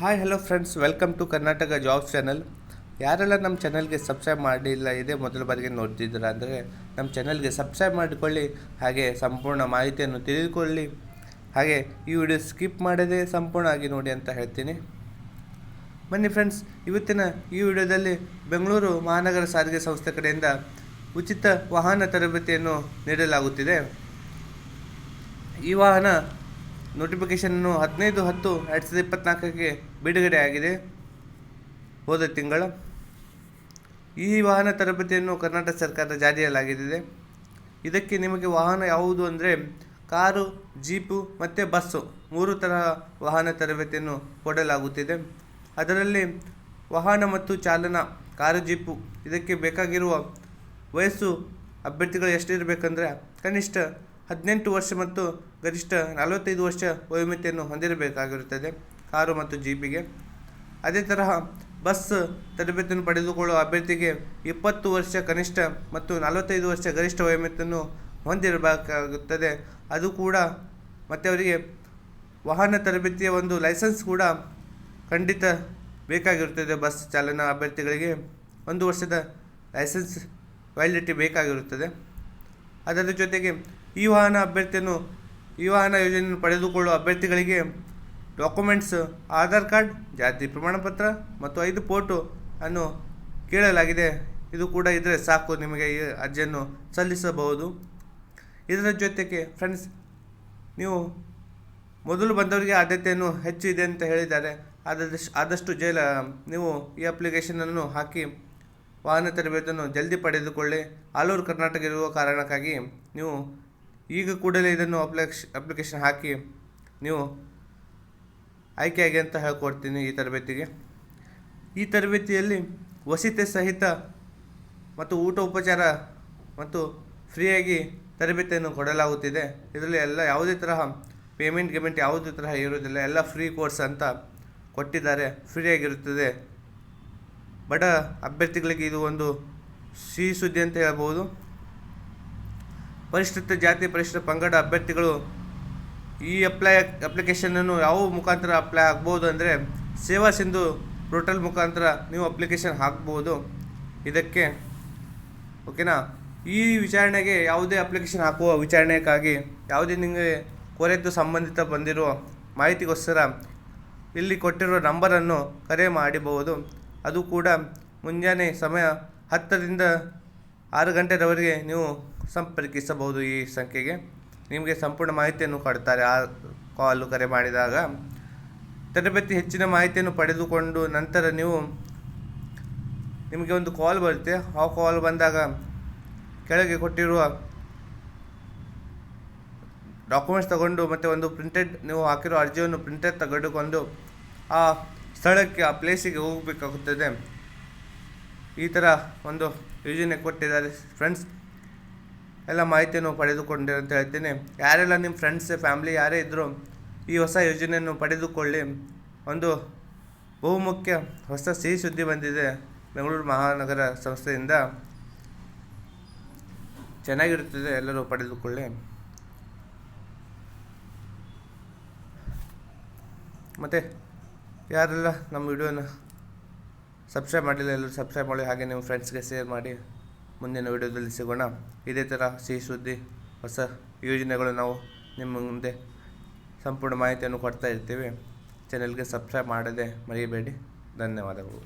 Hi hello friends welcome to Karnataka jobs channel ಯಾರೆಲ್ಲ ನಮ್ಮ ಚಾನಲ್ಗೆ ಸಬ್ಸ್ಕ್ರೈಬ್ ಮಾಡಿಲ್ಲ, ಇದೇ ಮೊದಲ ಬಾರಿಗೆ ನೋಡ್ತಿದ್ದೀರಾ ಅಂದರೆ ನಮ್ಮ ಚಾನಲ್ಗೆ ಸಬ್ಸ್ಕ್ರೈಬ್ ಮಾಡಿಕೊಳ್ಳಿ, ಹಾಗೆ ಸಂಪೂರ್ಣ ಮಾಹಿತಿಯನ್ನು ತಿಳಿದುಕೊಳ್ಳಿ. ಹಾಗೆ ಈ ವಿಡಿಯೋ ಸ್ಕಿಪ್ ಮಾಡದೆ ಸಂಪೂರ್ಣವಾಗಿ ನೋಡಿ ಅಂತ ಹೇಳ್ತೀನಿ. ಬನ್ನಿ ಫ್ರೆಂಡ್ಸ್ ಇವತ್ತಿನ ಈ ವಿಡಿಯೋದಲ್ಲಿ ಬೆಂಗಳೂರು ಮಹಾನಗರ ಸಾರಿಗೆ ಸಂಸ್ಥೆ ಕಡೆಯಿಂದ ಉಚಿತ ವಾಹನ ತರಬೇತಿಯನ್ನು ನೀಡಲಾಗುತ್ತಿದೆ. ಈ ವಾಹನ ನೋಟಿಫಿಕೇಷನ್ನು ಹದಿನೈದು ಹತ್ತು ಎರಡು ಸಾವಿರದ ಇಪ್ಪತ್ನಾಲ್ಕಕ್ಕೆ ಬಿಡುಗಡೆ ಆಗಿದೆ ಹೋದ ತಿಂಗಳ ಈ ವಾಹನ ತರಬೇತಿಯನ್ನು ಕರ್ನಾಟಕ ಸರ್ಕಾರ ಜಾರಿಯಲ್ಲಾಗಿದೆ ಇದಕ್ಕೆ ನಿಮಗೆ ವಾಹನ ಯಾವುದು ಅಂದರೆ ಕಾರು, ಜೀಪು ಮತ್ತು ಬಸ್ಸು ಮೂರು ತರಹ ವಾಹನ ತರಬೇತಿಯನ್ನು ಕೊಡಲಾಗುತ್ತಿದೆ. ಅದರಲ್ಲಿ ವಾಹನ ಮತ್ತು ಚಾಲನಾ, ಕಾರು, ಜೀಪು ಇದಕ್ಕೆ ಬೇಕಾಗಿರುವ ವಯಸ್ಸು ಅಭ್ಯರ್ಥಿಗಳು ಎಷ್ಟಿರಬೇಕಂದ್ರೆ ಕನಿಷ್ಠ ಹದಿನೆಂಟು ವರ್ಷ ಮತ್ತು ಗರಿಷ್ಠ ನಲವತ್ತೈದು ವರ್ಷ ವಯೋಮಿತಿಯನ್ನು ಹೊಂದಿರಬೇಕಾಗಿರುತ್ತದೆ ಕಾರು ಮತ್ತು ಜೀಪಿಗೆ. ಅದೇ ತರಹ ಬಸ್ ತರಬೇತಿಯನ್ನು ಪಡೆದುಕೊಳ್ಳುವ ಅಭ್ಯರ್ಥಿಗೆ ಇಪ್ಪತ್ತು ವರ್ಷ ಕನಿಷ್ಠ ಮತ್ತು ನಲವತ್ತೈದು ವರ್ಷ ಗರಿಷ್ಠ ವಯೋಮಿತಿಯನ್ನು ಹೊಂದಿರಬೇಕಾಗುತ್ತದೆ. ಅದು ಕೂಡ ಮತ್ತು ಅವರಿಗೆ ವಾಹನ ತರಬೇತಿಯ ಒಂದು ಲೈಸೆನ್ಸ್ ಕೂಡ ಖಂಡಿತ ಬೇಕಾಗಿರುತ್ತದೆ. ಬಸ್ ಚಾಲನಾ ಅಭ್ಯರ್ಥಿಗಳಿಗೆ ಒಂದು ವರ್ಷದ ಲೈಸೆನ್ಸ್ ವ್ಯಾಲಿಡಿಟಿ ಬೇಕಾಗಿರುತ್ತದೆ. ಅದರ ಜೊತೆಗೆ ಈ ವಾಹನ ಅಭ್ಯರ್ಥಿಯನ್ನು ಈ ವಾಹನ ಯೋಜನೆಯನ್ನು ಪಡೆದುಕೊಳ್ಳುವ ಅಭ್ಯರ್ಥಿಗಳಿಗೆ ಡಾಕ್ಯುಮೆಂಟ್ಸ್, ಆಧಾರ್ ಕಾರ್ಡ್, ಜಾತಿ ಪ್ರಮಾಣಪತ್ರ ಮತ್ತು ಐದು ಫೋಟೋ ಅನ್ನು ಕೇಳಲಾಗಿದೆ. ಇದು ಕೂಡ ಇದ್ದರೆ ಸಾಕು ನಿಮಗೆ ಈ ಅರ್ಜಿಯನ್ನು ಸಲ್ಲಿಸಬಹುದು. ಇದರ ಜೊತೆಗೆ ಫ್ರೆಂಡ್ಸ್ ನೀವು ಮೊದಲು ಬಂದವರಿಗೆ ಆದ್ಯತೆಯನ್ನು ಹೆಚ್ಚು ಇದೆ ಅಂತ ಹೇಳಿದ್ದಾರೆ. ಆದಷ್ಟು ಆದಷ್ಟು ಜೈಲ, ನೀವು ಈ ಅಪ್ಲಿಕೇಶನನ್ನು ಹಾಕಿ ವಾಹನ ತರಬೇತಿಯನ್ನು ಜಲ್ದಿ ಪಡೆದುಕೊಳ್ಳಿ. ಆಲ್ ಕರ್ನಾಟಕ ಇರುವ ಕಾರಣಕ್ಕಾಗಿ ನೀವು ಈಗ ಕೂಡಲೇ ಇದನ್ನು ಅಪ್ಲಿಕೇಶ್, ಅಪ್ಲಿಕೇಶನ್ ಹಾಕಿ ನೀವು ಆಯ್ಕೆಯಾಗಿ ಅಂತ ಹೇಳ್ಕೊಡ್ತೀನಿ ಈ ತರಬೇತಿಗೆ. ಈ ತರಬೇತಿಯಲ್ಲಿ ವಸತಿ ಸಹಿತ ಮತ್ತು ಊಟ ಉಪಚಾರ ಮತ್ತು ಫ್ರೀಯಾಗಿ ತರಬೇತಿಯನ್ನು ಕೊಡಲಾಗುತ್ತಿದೆ. ಇದರಲ್ಲಿ ಎಲ್ಲ ಯಾವುದೇ ತರಹ ಪೇಮೆಂಟ್ ಗೇಮೆಂಟ್ ಯಾವುದೇ ತರಹ ಇರುವುದಿಲ್ಲ. ಎಲ್ಲ ಫ್ರೀ ಕೋರ್ಸ್ ಅಂತ ಕೊಟ್ಟಿದ್ದಾರೆ. ಫ್ರೀಯಾಗಿರುತ್ತದೆ. ಬಡ ಅಭ್ಯರ್ಥಿಗಳಿಗೆ ಇದು ಒಂದು ಸಿಹಿ ಸುದ್ದಿ ಅಂತ ಹೇಳ್ಬೋದು. ಪರಿಷ್ಕೃತ ಜಾತಿ ಪರಿಷ್ಕೃತ ಪಂಗಡ ಅಭ್ಯರ್ಥಿಗಳು ಈ ಅಪ್ಲೈ ಅಪ್ಲಿಕೇಶನನ್ನು ಯಾವ ಮುಖಾಂತರ ಅಪ್ಲೈ ಆಗ್ಬೋದು ಅಂದರೆ ಸೇವಾ ಸಿಂಧು ಪೋರ್ಟಲ್ ಮುಖಾಂತರ ನೀವು ಅಪ್ಲಿಕೇಶನ್ ಹಾಕ್ಬೋದು. ಇದಕ್ಕೆ ಓಕೆನಾ ಈ ವಿಚಾರಣೆಗೆ ಯಾವುದೇ ಅಪ್ಲಿಕೇಶನ್ ಹಾಕುವ ವಿಚಾರಣೆಗಾಗಿ ಯಾವುದೇ ನಿಮಗೆ ಕೊರೆತು ಸಂಬಂಧಿತ ಬಂದಿರುವ ಮಾಹಿತಿಗೋಸ್ಕರ ಇಲ್ಲಿ ಕೊಟ್ಟಿರುವ ನಂಬರನ್ನು ಕರೆ ಮಾಡಬಹುದು. ಅದು ಕೂಡ ಮುಂಜಾನೆ ಸಮಯ ಹತ್ತರಿಂದ ಆರು ಗಂಟೆಯವರೆಗೆ ನೀವು ಸಂಪರ್ಕಿಸಬಹುದು ಈ ಸಂಖ್ಯೆಗೆ. ನಿಮಗೆ ಸಂಪೂರ್ಣ ಮಾಹಿತಿಯನ್ನು ಕೊಡ್ತಾರೆ. ಆ ಕಾಲು ಕರೆ ಮಾಡಿದಾಗ ತರಬೇತಿ ಹೆಚ್ಚಿನ ಮಾಹಿತಿಯನ್ನು ಪಡೆದುಕೊಂಡು ನಂತರ ನೀವು ನಿಮಗೆ ಒಂದು ಕಾಲ್ ಬರುತ್ತೆ. ಆ ಕಾಲ್ ಬಂದಾಗ ಕೆಳಗೆ ಕೊಟ್ಟಿರುವ ಡಾಕ್ಯುಮೆಂಟ್ಸ್ ತಗೊಂಡು ಮತ್ತು ಒಂದು ಪ್ರಿಂಟೆಡ್ ನೀವು ಹಾಕಿರೋ ಅರ್ಜಿಯನ್ನು ಪ್ರಿಂಟೆಡ್ ತೆಗೆದುಕೊಂಡು ಆ ಸ್ಥಳಕ್ಕೆ, ಆ ಪ್ಲೇಸಿಗೆ ಹೋಗಬೇಕಾಗುತ್ತದೆ. ಈ ಥರ ಒಂದು ಯೋಜನೆ ಕೊಟ್ಟಿದ್ದಾರೆ ಫ್ರೆಂಡ್ಸ್ ಎಲ್ಲ ಮಾಹಿತಿಯನ್ನು ಪಡೆದುಕೊಂಡೆ ಅಂತ ಹೇಳ್ತೀನಿ. ಯಾರೆಲ್ಲ ನಿಮ್ಮ ಫ್ರೆಂಡ್ಸ್ ಫ್ಯಾಮ್ಲಿ ಯಾರೇ ಇದ್ದರೂ ಈ ಹೊಸ ಯೋಜನೆಯನ್ನು ಪಡೆದುಕೊಳ್ಳಿ. ಒಂದು ಬಹುಮುಖ್ಯ ಹೊಸ ಸಿಹಿ ಸುದ್ದಿ ಬಂದಿದೆ ಬೆಂಗಳೂರು ಮಹಾನಗರ ಸಂಸ್ಥೆಯಿಂದ. ಚೆನ್ನಾಗಿರುತ್ತದೆ, ಎಲ್ಲರೂ ಪಡೆದುಕೊಳ್ಳಿ. ಮತ್ತು ಯಾರೆಲ್ಲ ನಮ್ಮ ವಿಡಿಯೋನ ಸಬ್ಸ್ಕ್ರೈಬ್ ಮಾಡಿಲ್ಲ ಎಲ್ಲರೂ ಸಬ್ಸ್ಕ್ರೈಬ್ ಮಾಡಿ ಹಾಗೆ ನಿಮ್ಮ ಫ್ರೆಂಡ್ಸ್ಗೆ ಶೇರ್ ಮಾಡಿ ಮುಂದಿನ ವಿಡಿಯೋದಲ್ಲಿ ಸಿಗೋಣ. ಇದೇ ಥರ ಸಿಹಿ ಸುದ್ದಿ ಹೊಸ ಯೋಜನೆಗಳು ನಾವು ನಿಮ್ಮ ಮುಂದೆ ಸಂಪೂರ್ಣ ಮಾಹಿತಿಯನ್ನು ಕೊಡ್ತಾ ಇರ್ತೀವಿ. ಚಾನೆಲ್ಗೆ ಸಬ್ಸ್ಕ್ರೈಬ್ ಮಾಡದೆ ಮರೆಯಬೇಡಿ ಧನ್ಯವಾದಗಳು.